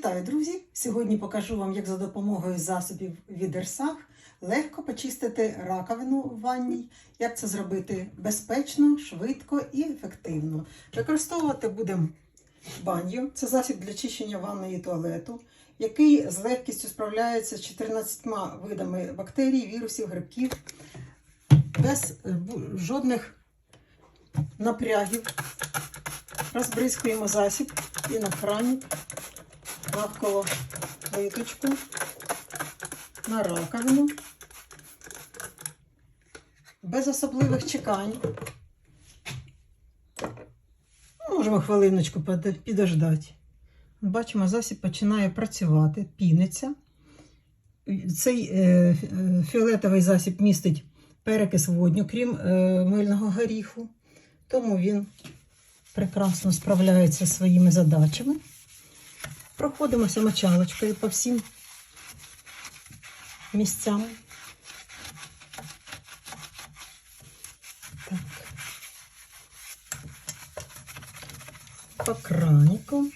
Вітаю, друзі! Сьогодні покажу вам, як за допомогою засобів від Ерсах легко почистити раковину в ванній, як це зробити безпечно, швидко і ефективно. Використовувати будемо баню. Це засіб для чищення ванної туалету, який з легкістю справляється з 14 видами бактерій, вірусів, грибків, без е, жодних напрягів. Розбризкуємо засіб і на крані навколо виточку, на раковину, без особливих чекань. Можемо хвилиночку підождати. Бачимо, засіб починає працювати, піниться. Цей е, е, фіолетовий засіб містить перекис водню, крім е, мильного горіху, тому він прекрасно справляється зі своїми задачами. Проходимося мочалочкою по всім місцям. Так. По кранику.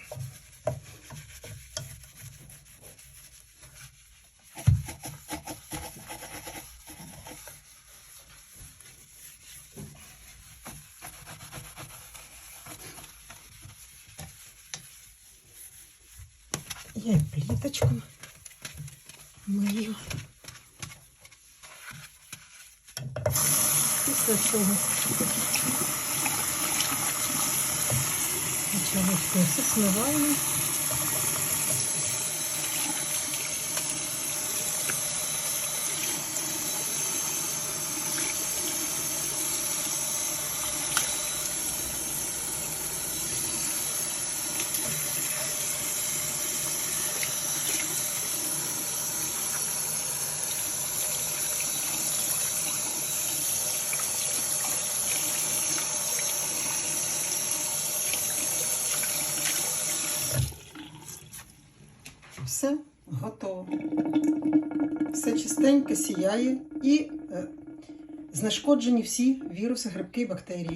Я і пліточку мию. Після цього почалочку все смиваємо. Все готово. Все чистенько сіяє і е, знешкоджені всі віруси, грибки і бактерії.